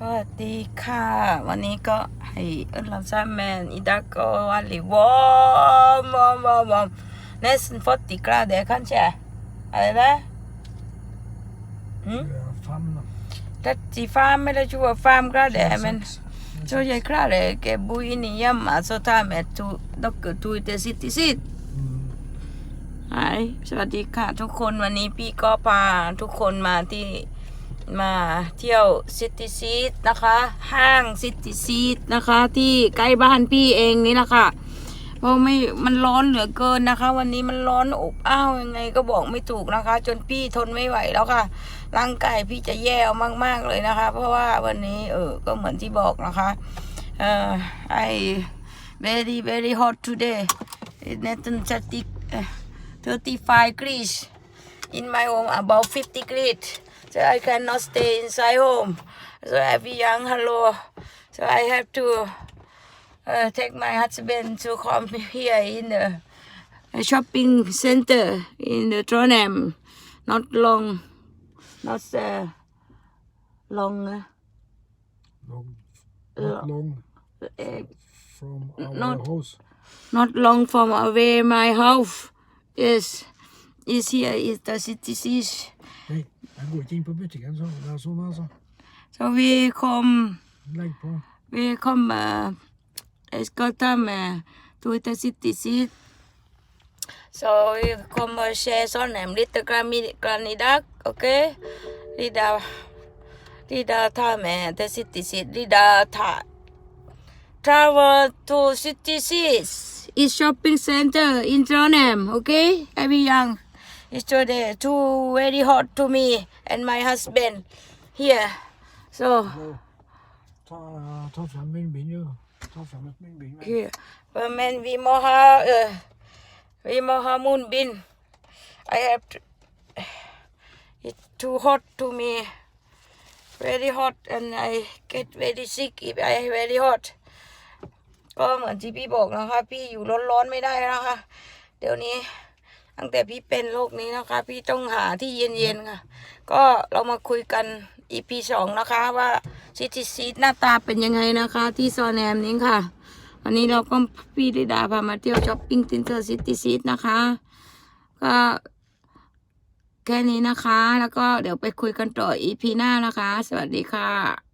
สวัสดีค่ะ วันนี้ก็ให้เอิ้นลซาแมนอิดาก็วันลีวอมวอมวอมวอมเนสฟอตติกราเดคันเชอะไรนะหืมดัดจีฟาร์มไม่ได้ชัวฟาร์มกราเดมันช่วยใหญ่กราเดเก็บบุยนี่ยำมาสุดท้ายแม่ทุดอกเกอร์ทูเตซิติซิตไฮสวัสดีค่ะ ทุกคนวันนี้พี่ก็พาทุกคนมาที่ มาเที่ยวซิตี้ซีดนะคะ ห้างซิตี้ซีดนะคะ ที่ใกล้บ้านพี่เองนี่แหละค่ะ เพราะไม่มันร้อนเหลือเกินนะคะ วันนี้มันร้อนอบอ้าวยังไงก็บอกไม่ถูกนะคะ จนพี่ทนไม่ไหวแล้วค่ะร่างกายพี่จะแย่มากๆเลยนะคะ เพราะว่าวันนี้เออก็เหมือนที่บอกนะคะเอ่อ very very hot today it's not 30 35 degrees in my home about 50 degrees so I cannot stay inside home. So I have young hello. So I have to uh, take my husband to come here in the uh, shopping center in the Trondheim. Not long not uh, long uh, Long, not long uh, from our Not- house. not long from away my house. Yes is here is does it disease. Nej, han går ikke ind på butikken, So der er We come. så. Så vi kom... Læg på. Vi kom... Uh, jeg skal ta med... Du er does it disease. Så vi kommer og ser sådan en lille grann i okay? Lidt af... time af tager med does it Travel to city seats. It's shopping center in Trondheim, okay? Every young. Yesterday too very hot to me and my husband here so Så, ta, ta frem munnbind, jo. Ta frem et munnbind. vel. Here. Men vi må ha øh, Vi må ha munnbind. I have to, It's too hot to me. Very hot and I get very sick if I very hot. ก็เหมือนที่พี่บอกนะคะ พี่อยู่ร้อนๆไม่ได้นะคะ เดี๋ยวนี้ ตั้งแต่พี่เป็นโรคนี้นะคะ พี่ต้องหาที่เย็นๆค่ะ ก็เรามาคุยกัน EP สองนะคะว่าซิติซีหน้าตาเป็นยังไงนะคะ ที่ซอแนมนี้ค่ะ วันนี้เราก็พี่ดิดาพามาเที่ยวช้อปปิ้งตินเตอร์ซิตี้ซีนะคะ ก็แค่นี้นะคะ แล้วก็เดี๋ยวไปคุยกันต่อ EP หน้านะคะ สวัสดีค่ะ